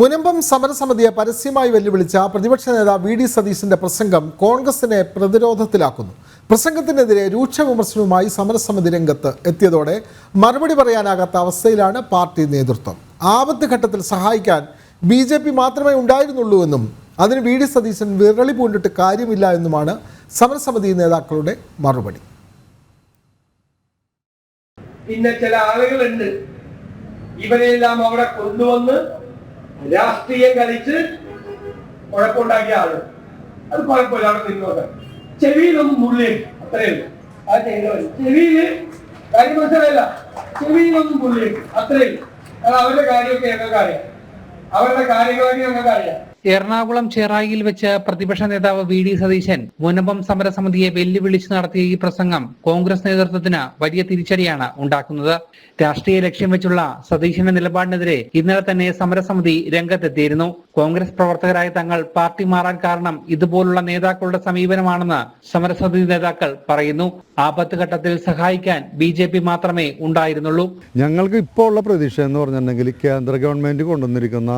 മുനമ്പം സമരസമിതിയെ പരസ്യമായി വെല്ലുവിളിച്ച പ്രതിപക്ഷ നേതാവ് വി ഡി സതീശന്റെ പ്രസംഗം കോൺഗ്രസിനെ പ്രതിരോധത്തിലാക്കുന്നു. പ്രസംഗത്തിനെതിരെ രൂക്ഷ വിമർശനവുമായി സമരസമിതി രംഗത്ത് എത്തിയതോടെ മറുപടി പറയാനാകാത്ത അവസ്ഥയിലാണ് പാർട്ടി നേതൃത്വം. ആപത്ത് ഘട്ടത്തിൽ സഹായിക്കാൻ ബി ജെ പി മാത്രമേ ഉണ്ടായിരുന്നുള്ളൂ എന്നും അതിന് വി ഡി സതീശൻ വിരളി പൂണ്ടിട്ട് കാര്യമില്ല എന്നുമാണ് സമരസമിതി നേതാക്കളുടെ മറുപടി. പിന്നെ ചില ആളുകളുണ്ട്. ഇവരെല്ലാം അവിടെ കൊണ്ടുവന്ന് രാഷ്ട്രീയം കളിച്ച് കുഴപ്പമുണ്ടാക്കിയ ആൾ. അത് കുഴപ്പമില്ല അവിടെ നിന്നോട്ടെ. ചെവിയിലൊന്നും മുള്ളി അത്രയേ ഉള്ളൂ. ചെവിയിൽ കാര്യം മനസ്സിലായില്ല. ചെവിയിലൊന്നും മുള്ളി അത്രയേ ഉള്ളൂ. അത് അവരുടെ കാര്യമൊക്കെ ഞങ്ങൾക്ക് അറിയാം അവരുടെ കാര്യങ്ങളൊക്കെ ഞങ്ങൾക്ക് അറിയാം എറണാകുളം ചെറായിയിൽ വെച്ച് പ്രതിപക്ഷ നേതാവ് വി ഡി സതീശൻ മുനമ്പം സമരസമിതിയെ വെല്ലുവിളിച്ച് നടത്തിയ ഈ പ്രസംഗം കോൺഗ്രസ് നേതൃത്വത്തിന് വലിയ തിരിച്ചടിയാണ് ഉണ്ടാക്കുന്നത്. രാഷ്ട്രീയ ലക്ഷ്യം വെച്ചുള്ള സതീശന്റെ നിലപാടിനെതിരെ ഇന്നലെ തന്നെ സമരസമിതി രംഗത്തെത്തിയിരുന്നു. കോൺഗ്രസ് പ്രവർത്തകരായ തങ്ങൾ പാർട്ടി മാറാൻ കാരണം ഇതുപോലുള്ള നേതാക്കളുടെ സമീപനമാണെന്ന് സമരസമിതി നേതാക്കൾ പറയുന്നു. ആപത്ത് ഘട്ടത്തിൽ സഹായിക്കാൻ ബി ജെ പി മാത്രമേ ഉണ്ടായിരുന്നുള്ളൂ. ഞങ്ങൾക്ക് ഇപ്പോൾ ഉള്ള പ്രതീക്ഷ എന്ന് പറഞ്ഞിട്ടുണ്ടെങ്കിൽ കേന്ദ്ര ഗവൺമെന്റ് കൊണ്ടുവന്നിരിക്കുന്ന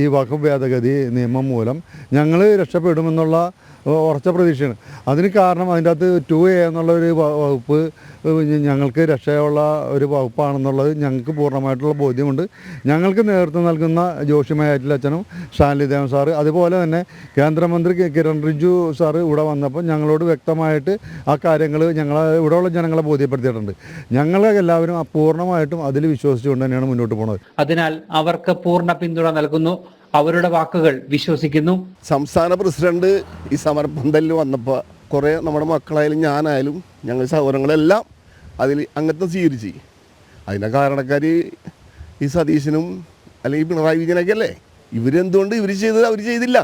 ഈ വകുപ്പ് ഭേദഗതി നിയമം മൂലം ഞങ്ങൾ രക്ഷപ്പെടുമെന്നുള്ള ഉറച്ച പ്രതീക്ഷയാണ്. അതിന് കാരണം അതിന്റെ അകത്ത് ടു എ എന്നുള്ള ഒരു വകുപ്പ് ഞങ്ങൾക്ക് രക്ഷയുള്ള ഒരു വകുപ്പാണെന്നുള്ളത് ഞങ്ങൾക്ക് പൂർണമായിട്ടുള്ള ബോധ്യമുണ്ട്. ഞങ്ങൾക്ക് നേതൃത്വം നൽകുന്ന ജോഷി അച്ഛനും ഷാൻലി ദേവൻ സാറ് അതുപോലെ തന്നെ കേന്ദ്രമന്ത്രി കിരൺ റിജു സാറ് ഇവിടെ വന്നപ്പോൾ ഞങ്ങളോട് വ്യക്തമായിട്ട് ആ കാര്യങ്ങൾ ഞങ്ങളെ ഇവിടെയുള്ള ജനങ്ങളെ ബോധ്യപ്പെടുത്തിയിട്ടുണ്ട്. ഞങ്ങളെ എല്ലാവരും പൂർണമായിട്ടും അതിൽ വിശ്വസിച്ചുകൊണ്ട് തന്നെയാണ് മുന്നോട്ട് പോകുന്നത് അതിനാൽ അവർക്ക് പൂർണ പിന്തുണ നൽകുന്നു. അവരുടെ വാക്കുകൾ വിശ്വസിക്കുന്നു. സംസ്ഥാന പ്രസിഡന്റ് ഈ സമർപ്പന്തലിൽ വന്നപ്പോൾ കുറേ നമ്മുടെ മക്കളായാലും ഞാനായാലും ഞങ്ങൾ സഹോദരങ്ങളെല്ലാം അതിൽ അംഗത്വം സ്വീകരിച്ചു. അതിന്റെ കാരണക്കാർ ഈ സതീശനും അല്ലെങ്കിൽ പിണറായി വിജയനൊക്കെ അല്ലേ ഇവരെന്തുകൊണ്ട് ഇവർ ചെയ്തത് അവർ ചെയ്തില്ല?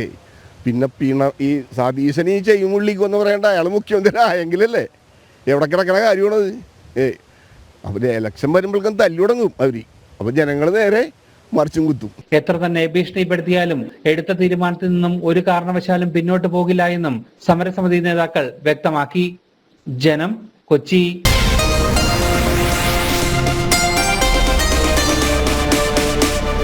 ഏയ് പിന്നെ പിണ ഈ സതീശൻ ഈ ചെയ്യുമുള്ളിക്ക് എന്ന് പറയേണ്ട അയാൾ മുഖ്യമന്ത്രി ആയെങ്കിലല്ലേ എവിടെ കിടക്കണ കാര്യമാണത്? ഏയ് അവർ എലക്ഷൻ വരുമ്പോഴേക്കും തല്ലു തുടങ്ങും അവർ അപ്പോൾ ജനങ്ങൾ നേരെ മറിച്ചും കുത്തും. എത്ര തന്നെ ഭീഷണിപ്പെടുത്തിയാലും എടുത്ത തീരുമാനത്തിൽ നിന്നും ഒരു കാരണവശാലും പിന്നോട്ട് പോകില്ല എന്നും സമരസമിതി നേതാക്കൾ വ്യക്തമാക്കി. ജനം കൊച്ചി